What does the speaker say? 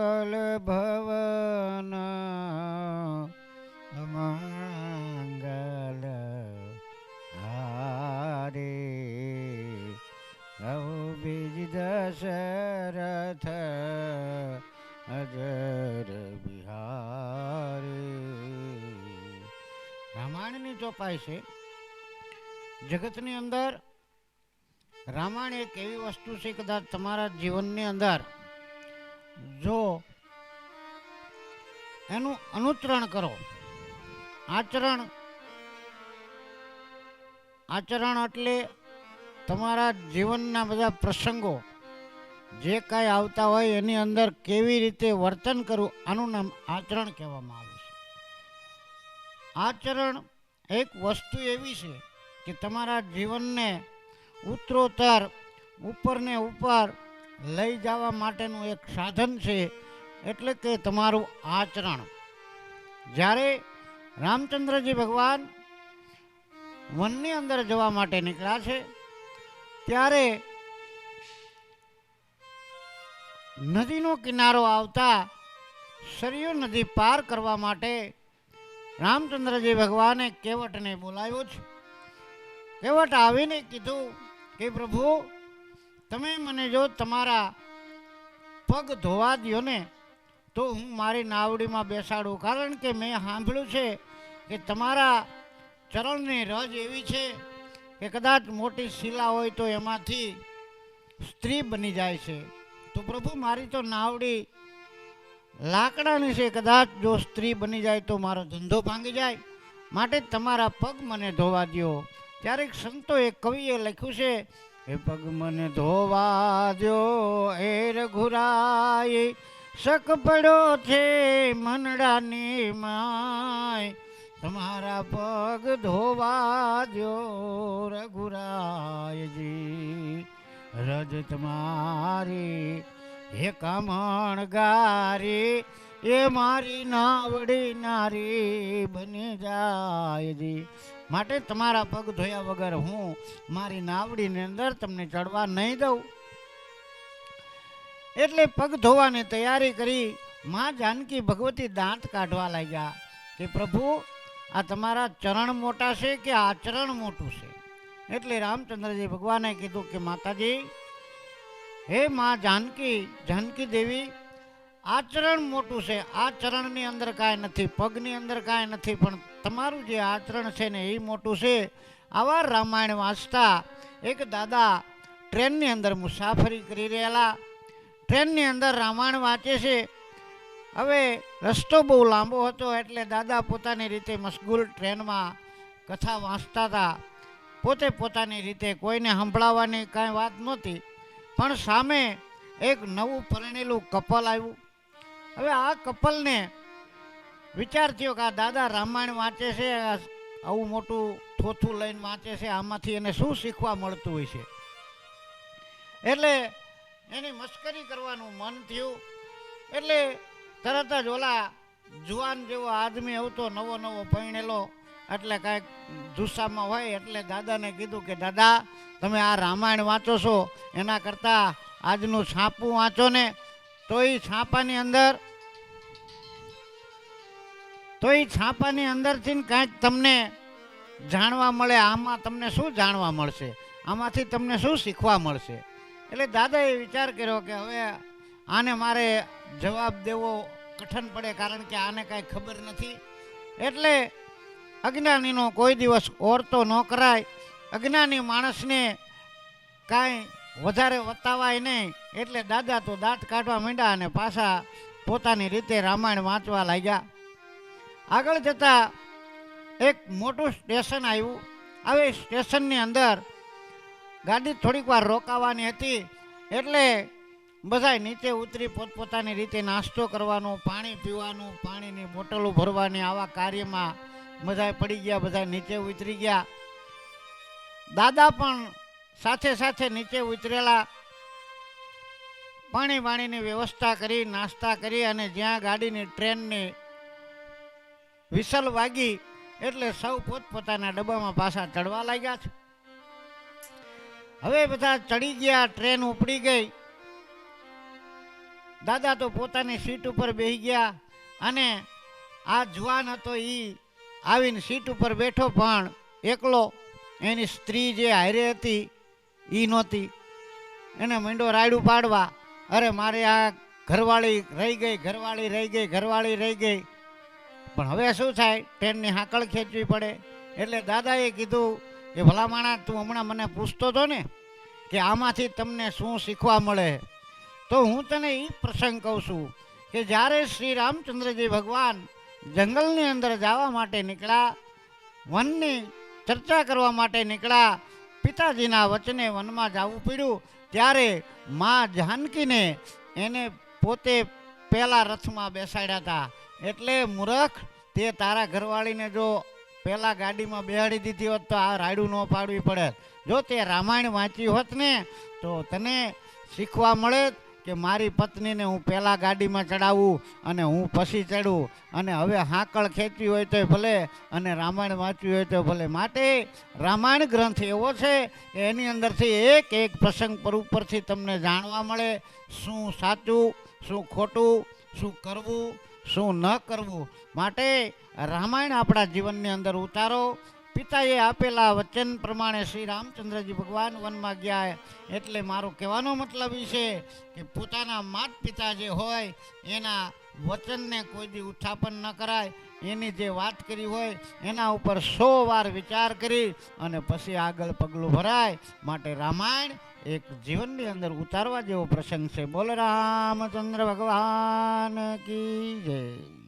મંગલ ભવન મંગલ હારે રહો બીજ દશરથ અજર બિહારી રામાયણની ચોપાઈ છે। જગતની અંદર રામાયણ એક એવી વસ્તુ છે કદાચ તમારા જીવનની અંદર જો એનું અનુચરણ કરો. આચરણ આચરણ એટલે તમારા જીવનના બધા પ્રસંગો, જે કાંઈ આવતા હોય એની અંદર કેવી રીતે વર્તન કરવું, આનું નામ આચરણ કહેવામાં આવે છે. આચરણ એક વસ્તુ એવી છે કે તમારા જીવનને ઉત્તરોત્તર, ઉપરને ઉપર લઈ જવા માટેનું એક સાધન છે, એટલે કે તમારું આચરણ. જ્યારે રામચંદ્રજી ભગવાન વનની અંદર જવા માટે નીકળ્યા છે, ત્યારે નદીનો કિનારો આવતા સરયુ નદી પાર કરવા માટે રામચંદ્રજી ભગવાને કેવટને બોલાવ્યો છે? કેવટ આવીને કીધું કે પ્રભુ તમે મને જો તમારા પગ ધોવા દો ને, તો હું મારી નાવડીમાં બેસાડું. કારણ કે મેં સાંભળ્યું છે કે તમારા ચરણની રજ એવી છે કે કદાચ મોટી શિલા હોય તો એમાંથી સ્ત્રી બની જાય છે. તો પ્રભુ, મારી તો નાવડી લાકડાની છે. કદાચ જો સ્ત્રી બની જાય તો મારો ધંધો ભાંગી જાય. માટે તમારા પગ મને ધોવા દ્યો. ત્યારે સંતોએ કવિએ લખ્યું છે એ પગ મને ધોવા દ્યો એર ઘુરાઈ શક પડ્યો છે મનડાની માય. તમારા પગ ધોવા દ્યો રઘુરાયજી રજ તમારી, હે કામણ ગારી એ મારી નાવડી નારી બની જાયજી માટે તમારા પગ ધોયા વગર હું મારી નાવડીની અંદર તમને ચડવા નહીં દઉં. એટલે પગ ધોવાની તૈયારી કરી માં જાનકી ભગવતી દાંત કાઢવા લાગ્યા કે પ્રભુ, આ તમારા ચરણ મોટા છે કે આચરણ મોટું છે? એટલે રામચંદ્રજી ભગવાને કીધું કે માતાજી, હે માં જાનકી જાનકી દેવી આચરણ મોટું છે. આચરણની અંદર કાંઈ નથી, પગની અંદર કાંઈ નથી, પણ તમારું જે આચરણ છે ને એ મોટું છે. આવા રામાયણ વાંચતા એક દાદા ટ્રેનની અંદર મુસાફરી કરી રહેલા. ટ્રેનની અંદર રામાયણ વાંચે છે. હવે રસ્તો બહુ લાંબો હતો એટલે દાદા પોતાની રીતે મશગુલ ટ્રેનમાં કથા વાંચતા હતા. પોતે પોતાની રીતે કોઈને સંભળાવવાની કાંઈ વાત નહોતી. પણ સામે એક નવું પરણેલું કપલ આવ્યું. હવે આ કપલને વિચાર થયો કે આ દાદા રામાયણ વાંચે છે આવું મોટું થોથું લઈને વાંચે છે, આમાંથી એને શું શીખવા મળતું હોય છે? એટલે એની મશ્કરી કરવાનું મન થયું. એટલે તરત જ ઓલા જુવાન જેવો આદમી આવતો, નવો નવો પરણેલો, એટલે કાંઈક જુસ્સામાં હોય, એટલે દાદાને કીધું કે, દાદા, તમે આ રામાયણ વાંચો છો, એના કરતાં આજનું છાપું વાંચો ને, તો એ છાપાની અંદર તો એ છાપાની અંદરથી કાંઈક તમને જાણવા મળે, આમાં તમને શું જાણવા મળશે? આમાંથી તમને શું શીખવા મળશે? એટલે દાદાએ વિચાર કર્યો કે હવે આને મારે જવાબ દેવો કઠણ પડે કારણ કે આને કાંઈ ખબર નથી. એટલે અજ્ઞાનીનો કોઈ દિવસ ઓરતો ન કરાય. અજ્ઞાની માણસને કાંઈ વધારે વતાવાય નહીં. એટલે દાદા તો દાંત કાઢવા માંડ્યા અને પાછા પોતાની રીતે રામાયણ વાંચવા લાગ્યા. આગળ જતા એક મોટું સ્ટેશન આવ્યું. હવે સ્ટેશનની અંદર ગાડી થોડીક વાર રોકાવાની હતી. એટલે બધા નીચે ઉતરી પોતપોતાની રીતે નાસ્તો કરવાનો, પાણી પીવાનું, પાણીની બોટલો ભરવાની, આવા કાર્યમાં બધા પડી ગયા બધા નીચે ઉતરી ગયા. દાદા પણ સાથે સાથે નીચે ઉતરેલા. પાણી વાણીની વ્યવસ્થા કરી, નાસ્તા કરી અને જ્યાં ગાડીની ટ્રેનની વિસલ વાગી એટલે સૌ પોતપોતાના ડબ્બામાં પાછા ચડવા લાગ્યા છે. હવે બધા ચડી ગયા, ટ્રેન ઉપડી ગઈ. દાદા તો પોતાની સીટ ઉપર બેસી ગયા અને આ જુવાન હતો એ આવીને સીટ ઉપર બેઠો પણ એકલો. એની સ્ત્રી જે હારે હતી એ નહોતી. એને મીંડો રાયડું પાડવા. અરે મારે આ ઘરવાળી રહી ગઈ, ઘરવાળી રહી ગઈ, ઘરવાળી રહી ગઈ. પણ હવે શું થાય? ટ્રેનની હાકળ ખેંચવી પડે. એટલે દાદાએ કીધું કે, ભલા માણસ, તું હમણાં મને પૂછતો હતો ને કે આમાંથી તમને શું શીખવા મળે? તો હું તને એ પ્રસંગ કહું છું કે જ્યારે શ્રી રામચંદ્રજી ભગવાન જંગલની અંદર જવા માટે નીકળ્યા, વનની ચર્ચા કરવા માટે નીકળ્યા, પિતાજીના વચને વનમાં જવું પડ્યું, ત્યારે મા જાનકીને એને પોતે પહેલાં રથમાં બેસાડ્યા હતા. એટલે મૂરખ તે તારા ઘરવાળીને જો પહેલાં ગાડીમાં બેહાડી દીધી હોત તો આ રાયડું ન પાડવી પડે. જો તે રામાયણ વાંચી હોત ને, તો તને શીખવા મળે કે મારી પત્નીને હું પહેલા ગાડીમાં ચડાવું અને હું પછી ચડું. અને હવે હાંકળ ખેંચવી હોય તો ભલે અને રામાયણ વાંચવી હોય તો ભલે. માટે રામાયણ ગ્રંથ એવો છે કે એની અંદરથી એક એક પ્રસંગ પર ઉપરથી તમને જાણવા મળે શું સાચું, શું ખોટું, શું કરવું શું ન કરવું? માટે રામાયણ આપણા જીવનની અંદર ઉતારો. પિતાએ આપેલા વચન પ્રમાણે શ્રી રામચંદ્રજી ભગવાન વનમાં ગયા. એટલે મારો કહેવાનો મતલબ એ છે કે પોતાના માત પિતા જે હોય, એના વચનને કોઈ દી ઉત્થાપન ન કરાય. એની જે વાત કરી હોય, એના ઉપર સો વાર વિચાર કરી અને પછી આગળ પગલું ભરાય. માટે રામાયણ એક જીવનની અંદર ઉતારવા જેવો પ્રસંગ છે. બોલ રામચંદ્ર ભગવાન કી જય.